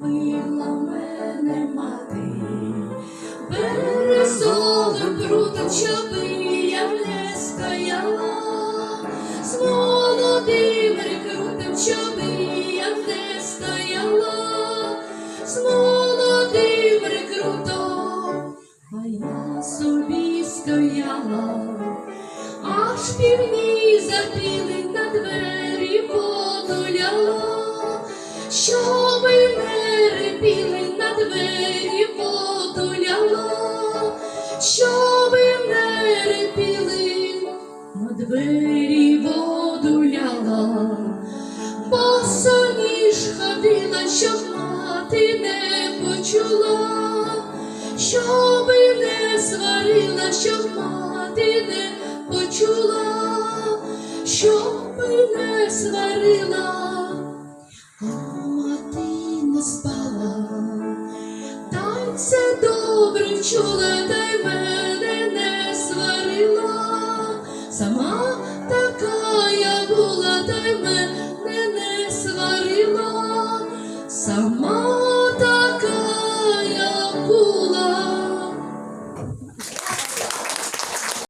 мила мене мати, березовим прутом чоби я не стояла, з молодим рекрутом, чоби я не стояла, з молодим рекрутом, а я собі стояла, аж півні за. Двері водоляла, босоніж ходила, щоб мати не почула, щоби не сварила, щоб мати не почула, щоби не сварила, мати не спала, та й все добре чула, та й мене не сварила, сама така я була.